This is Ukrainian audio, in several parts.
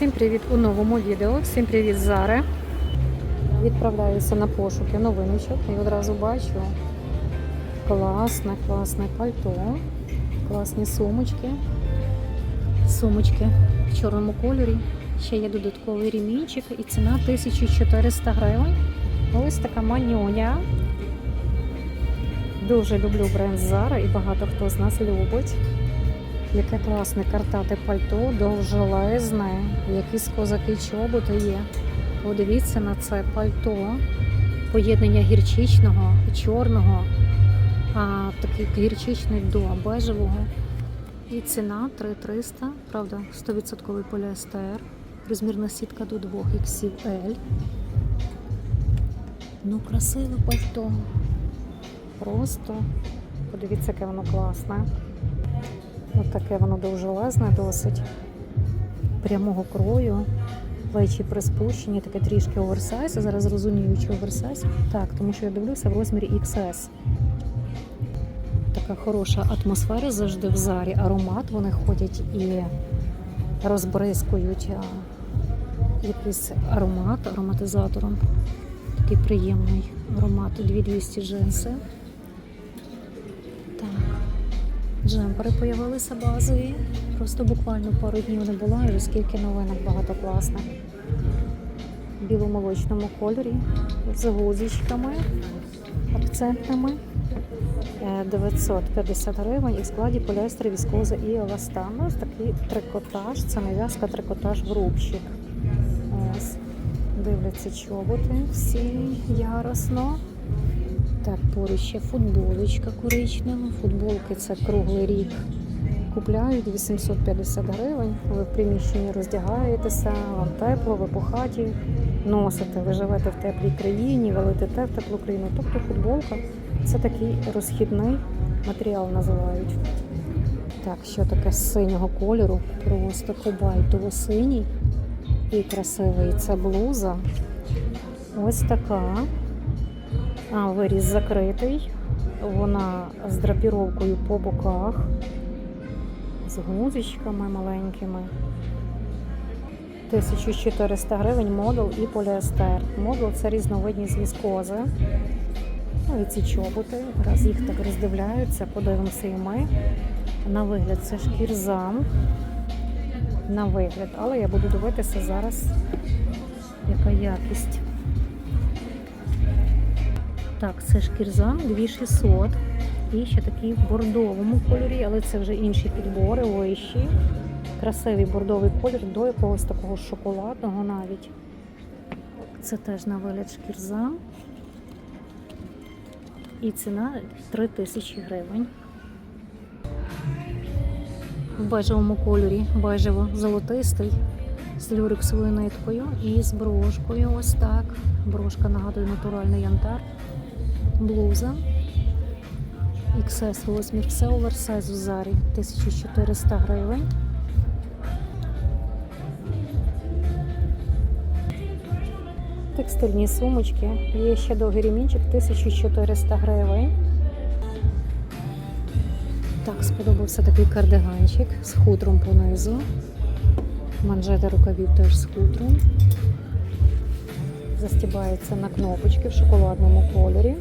Всім привіт у новому відео. Всім привіт з Зари. Відправляюся на пошуки новиночок і одразу бачу класне, класне пальто, класні сумочки. Сумочки в чорному кольорі. Ще є додатковий ремінчик і ціна 1400 гривень. Ось така манюня. Дуже люблю бренд Zara і багато хто з нас любить. Яке класне картате пальто, довжелезне, якісь козаки чоботи є. Подивіться на це пальто, поєднання гірчичного і чорного, а такий гірчичний до бежевого. І ціна 3300, правда, 100% поліестер, розмірна сітка до 2 XL. Ну, красиве пальто. Просто подивіться, яке воно класне. Таке воно довжелезне, досить прямого крою. Плечі приспущені, таке трішки оверсайз. Зараз розумію, чи оверсайз. Так, тому що я дивлюся в розмірі XS. Така хороша атмосфера завжди в зарі. Аромат вони ходять і розбризкують якийсь аромат ароматизатором. Такий приємний аромат. 2200 джинси. Джемпери появилися базові. Просто буквально пару днів не було, вже скільки новинок багато класних. В біломолочному кольорі з гузичками акцентними. Е, 950 гривень і в складі поліестер, віскоза і еластан. Ось такий трикотаж, це не в'язка, трикотаж в рубчик. Ось. Дивляться чоботи всі яростно. Так, поруч ще футболочка коричнева. Футболки це круглий рік. Купляють 850 гривень. Ви в приміщенні роздягаєтеся, вам тепло, ви по хаті носите. Ви живете в теплій країні, ви летите в теплу країну. Тобто футболка це такий розхідний матеріал називають. Так, що таке з синього кольору? Просто кобальтово синій і красивий. Це блуза. Ось така. А, виріз закритий. Вона з драпіровкою по боках, з гузичками маленькими. 1400 гривень модул і поліестер. Модул це різновидність віскози. Ну і ці чоботи. Раз їх так роздивляються, подивимося і ми. На вигляд це шкірзам. На вигляд, але я буду дивитися зараз, яка якість. Так, це шкірзам 2600. І ще такий в бордовому кольорі, але це вже інші підбори, вищі. Красивий бордовий колір до якогось такого шоколадного навіть. Це теж на вигляд шкірзам. І ціна 3000 гривень. В бежевому кольорі, бежево-золотистий, з люрексовою ниткою і з брошкою. Ось так. Брошка нагадує натуральний янтар. Блуза. XS розмір. Все оверсайз у зарі. 1400 гривень. Текстильні сумочки. Є ще довгий ремінчик 1400 гривень. Так, сподобався такий кардиганчик з хутром понизу. Манжети рукавів теж з хутром. Застібається на кнопочки в шоколадному кольорі.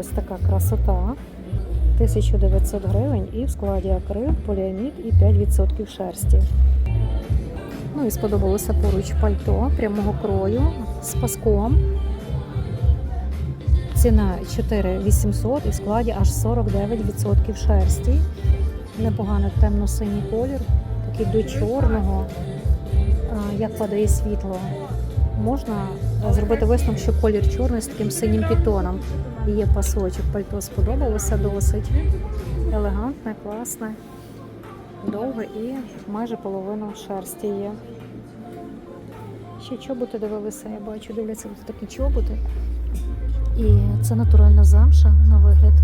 Ось така красота. 1900 гривень і в складі акрил, поліамід і 5% шерсті. Ну і сподобалося поруч пальто прямого крою з паском. Ціна 4800 і в складі аж 49% шерсті. Непоганий темно-синій колір, такий до чорного, як падає світло. Можна зробити висновок, що колір чорний з таким синім пітоном. І Є пасочок, пальто сподобалося досить. Елегантне, класне, довге і майже половина шерсті є. Ще чоботи дивилися, я бачу, дивляться ось такі чоботи. І це натуральна замша на вигляд.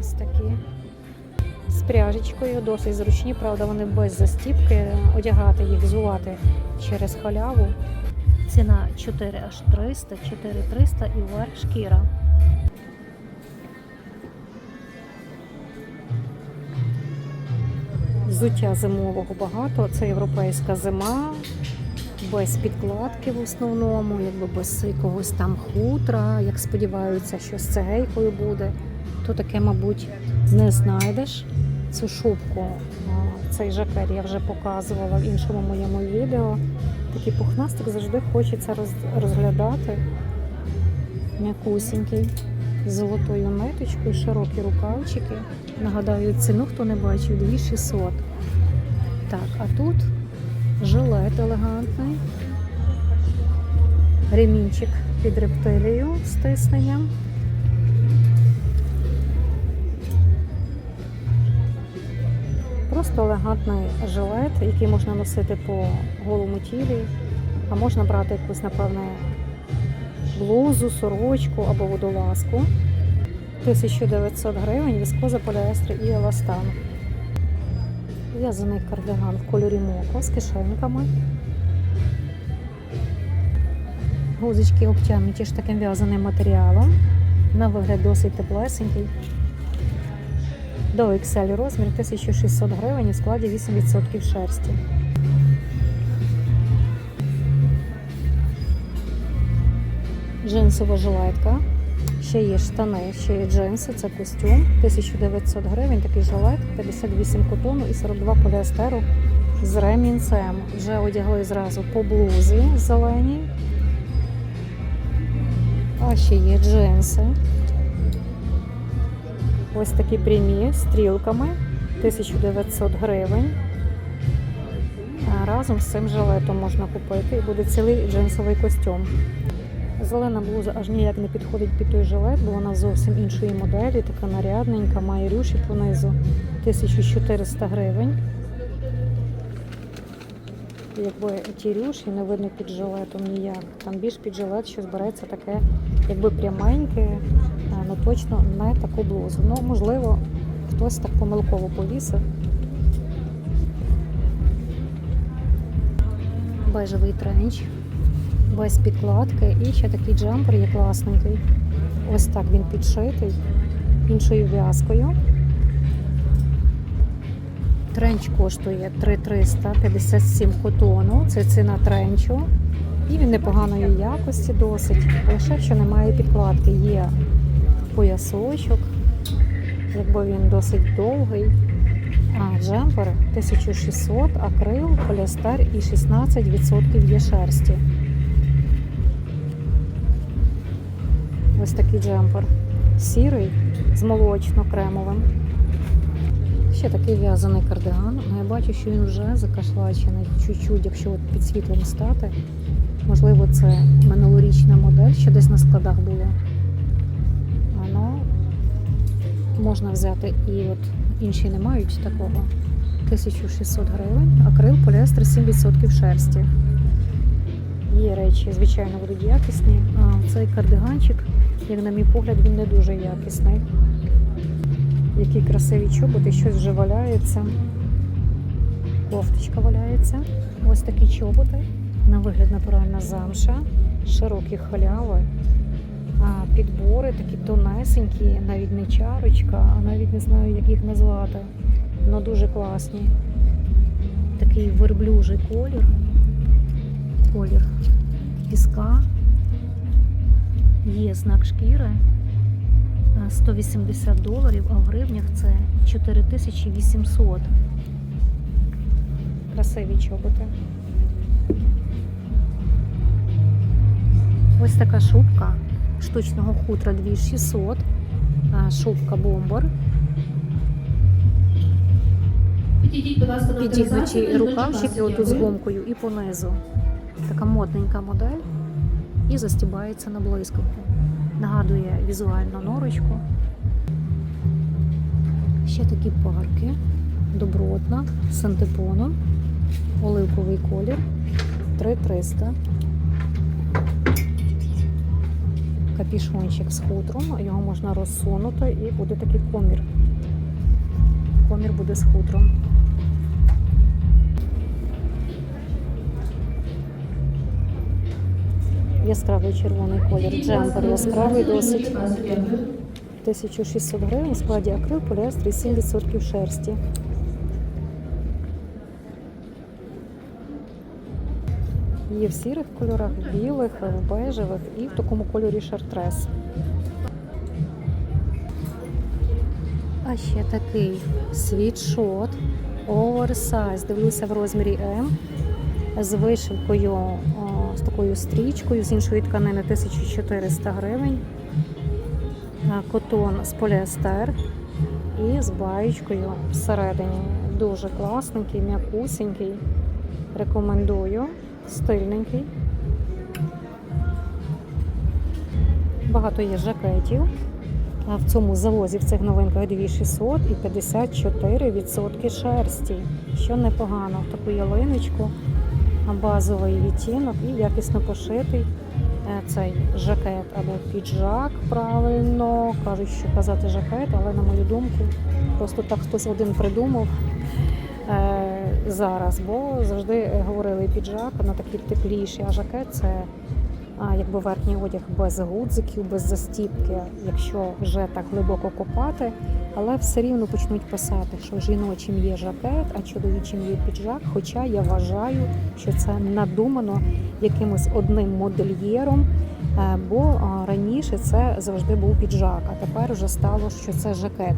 Ось такі. Пряжечкою, досить зручні, правда, вони без застіпки. Одягати їх, зувати через халяву. Ціна 4 аж 300, 4300 і верх шкіра. Взуття зимового багато. Це європейська зима, без підкладки в основному, якби без якогось там хутра. Як сподіваються, що з цегейкою буде, то таке, мабуть, не знайдеш. Цю шубку, цей жакет я вже показувала в іншому моєму відео. Такий пухнастик завжди хочеться розглядати. М'якусінький, з золотою ниточкою, широкі рукавчики. Нагадаю, ціну, хто не бачив, 2600. Так, а тут жилет елегантний, ремінчик під рептилією з тисненням. Просто елегантний жилет, який можна носити по голому тілі, а можна брати якусь, напевне, блузу, сорочку або водолазку. 1900 гривень, віскоза поліестер і еластан. В'язаний кардиган в кольорі моко з кишеньками. Гузочки обтягнуті ж таким в'язаним матеріалом. На вигляд досить теплесенький. До XL розмір 1600 гривень у складі 8% шерсті. Джинсова жилетка. Ще є штани, ще є джинси, це костюм. 1900 гривень, такий жилет, 58 котону і 42 поліестеру з ремінцем. Вже одягли зразу по блузі зеленій. А ще є джинси. Ось такі прямі стрілками 1900 гривень. Разом з цим жилетом можна купити і буде цілий джинсовий костюм. Зелена блуза аж ніяк не підходить під той жилет, бо вона зовсім іншої моделі, така нарядненька, має рюші понизу 1400 гривень. Якби ті рюші не видно під жилетом ніяк. Там більш під жилет щось береться таке, якби пряменьке, ну точно не таку блузу. Ну, можливо, хтось так помилково повісив. Бежевий тренч без підкладки. І ще такий джемпер є класненький. Ось так він підшитий іншою в'язкою. Тренч коштує 3357 котону. Це ціна тренчу. І він непоганої якості досить. Лише що немає підкладки. Є поясочок, якби він досить довгий. А джемпер 1600, акрил, поліестер і 16% є шерсті. Ось такий джемпер. Сірий з молочно-кремовим. Ще такий в'язаний кардиган. Ну, я бачу, що він вже закашлачений чуть-чуть, якщо от під світлом стати. Можливо, це минулорічна модель, що десь на складах було. Можна взяти і от інші не мають такого. 1600 гривень, акрил, поліестер 7% шерсті. Є речі, звичайно, будуть якісні. А цей кардиганчик, як на мій погляд, він не дуже якісний. Які красиві чоботи, щось вже валяється. Кофточка валяється. Ось такі чоботи. На вигляд натуральна замша, широкі халяви, підбори такі тонесенькі, навіть не чарочка, а навіть не знаю, як їх назвати. але дуже класні. Такий верблюжий колір. Колір піска. Є знак шкіри. Е, 180 доларів, а в гривнях це 4800. Красиві чоботи. Ось така шубка штучного хутра 2600. а, Шубка бомбер. Підігнуті рукавчики отут з гомкою і понизу. Така модненька модель і застібається на блискавку. Нагадує візуально норочку. Ще такі парки. Добротна з антипоном. Оливковий колір. 3300. Капішончик з хутром. Його можна розсунути і буде такий комір. Комір буде з хутром. Яскравий червоний колір. Джемпер яскравий досить. 1600 гривень, в складі акрил, поліестер і 7% шерсті. Є в сірих кольорах, білих, бежевих і в такому кольорі шартрес. А ще такий світшот, оверсайз. Дивлюся в розмірі М з вишивкою, о, з такою стрічкою, з іншої тканини 1400 гривень. Котон з поліестер і з баєчкою всередині. Дуже класненький, м'якусенький. Рекомендую. Стильненький. Багато є жакетів. А в цьому завозі в цих новинках 2600 і 54% шерсті, що непогано. В таку ялиночку, базовий відтінок і якісно пошитий е, цей жакет або піджак, правильно кажуть, що казати жакет, але на мою думку, просто так хтось один придумав е, зараз, бо завжди говорили піджак на такі тепліші, а жакет це якби верхній одяг без гудзиків, без застіпки, якщо вже так глибоко копати, але все рівно почнуть писати, що жіночим є жакет, а чоловічим є піджак. Хоча я вважаю, що це надумано якимось одним модельєром, е, бо раніше це завжди був піджак, а тепер вже стало, що це жакет.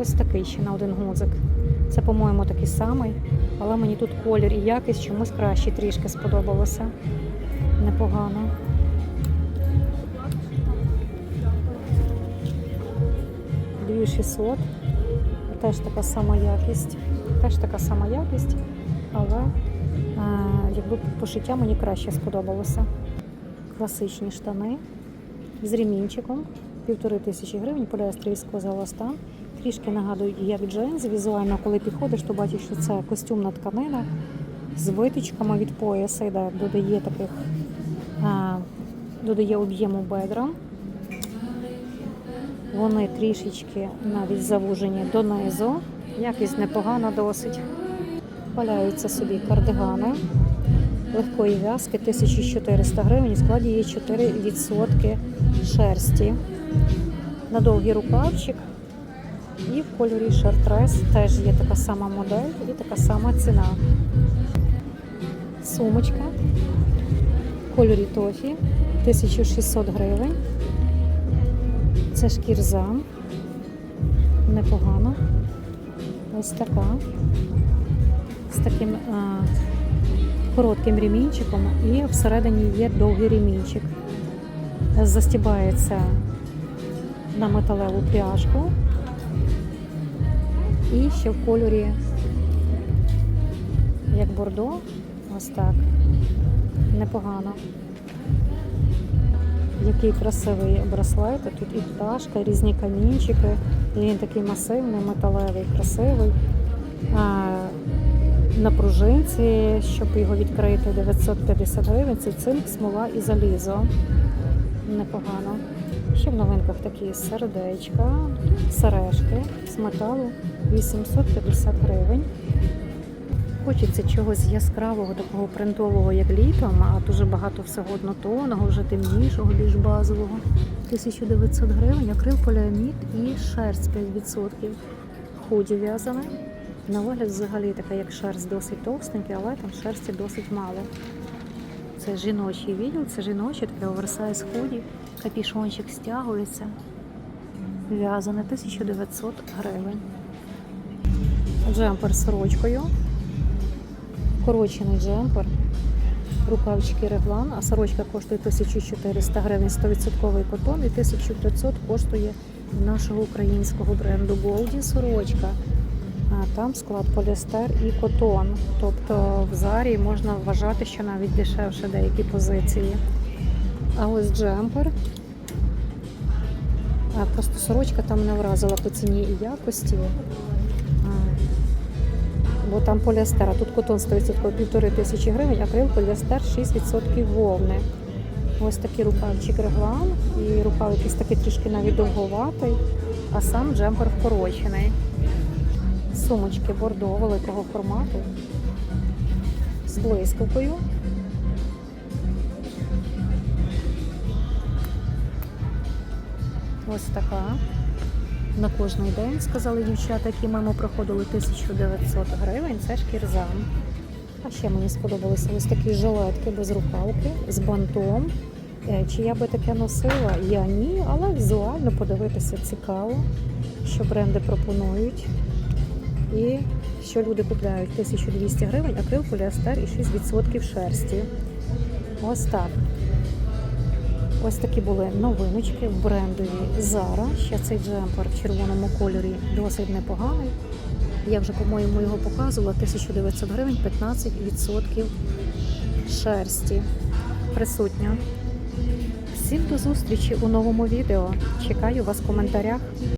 Ось такий ще на один гудзик. Це, по-моєму, такий самий, але мені тут колір і якість чомусь краще трішки сподобалося. Непогано. Дві 600. Теж така сама якість. Теж така сама якість, але е, якби пошиття мені краще сподобалося. Класичні штани з ремінчиком, півтори тисячі гривень, поліестрій сквозалостан. Трішки нагадують, як джинс. Візуально, коли підходиш, то бачиш, що це костюмна тканина з витичками від пояса, йде, додає таких, а, додає об'єму бедрам. Вони трішечки навіть завужені донизу. Якість непогана досить. Валяються собі кардигани легкої в'язки 1400 гривень. У складі є 4% шерсті. На довгий рукавчик. І в кольорі шартрес теж є така сама модель і така сама ціна. Сумочка в кольорі тофі 1600 гривень. Це шкірза. Непогано. Ось така. З таким а, коротким ремінчиком і всередині є довгий ремінчик. Застібається на металеву пряжку. І ще в кольорі як бордо. Ось так. Непогано. Який красивий браслет. Тут і пташка, і різні камінчики. І він такий масивний, металевий, красивий. На пружинці, щоб його відкрити, 950 гривень. Це цинк, смола і залізо. Непогано. Ще в новинках такі сердечка, сережки з металу 850 гривень. Хочеться чогось яскравого, такого принтового, як літом, а дуже багато всього однотонного, вже темнішого, більш базового. 1900 гривень, акрил поліамід і шерсть 5%. Худі в'язане. На вигляд взагалі така, як шерсть, досить товстенький, але там шерсті досить мало. Це жіночий відділ, це жіночий такий оверсайз худі, капішончик стягується. В'язане 1900 гривень. Джемпер з сорочкою. Корочений джемпер. Рукавчики реглан, а сорочка коштує 1400 гривень 100% котон і 1500 коштує нашого українського бренду Голді сорочка. А там склад поліестер і котон. Тобто в зарі можна вважати, що навіть дешевше деякі позиції. А ось джемпер. А просто сорочка там не вразила по ціні і якості. А, бо там поліестер, а тут котон 100% півтори тисячі гривень, акрил поліестер 6% вовни. Ось такий рукавчик реглан, і рукав якийсь такий трішки навіть довговатий, а сам джемпер вкорочений. Сумочки бордо великого формату з блискавкою. Ось така. на кожний день, сказали дівчата, які мимо проходили 1900 гривень. Це шкірза. А ще мені сподобалися ось такі жилетки без рукавки з бантом. Е, Чи я би таке носила? Я ні, але візуально подивитися цікаво, що бренди пропонують. І що люди купляють 1200 гривень, акрил, поліестер і 6% шерсті. Ось так. Ось такі були новиночки в брендові Zara. Ще цей джемпер в червоному кольорі досить непоганий. Я вже, по-моєму, його показувала. 1900 гривень, 15% шерсті присутня. Всім до зустрічі у новому відео. Чекаю вас в коментарях.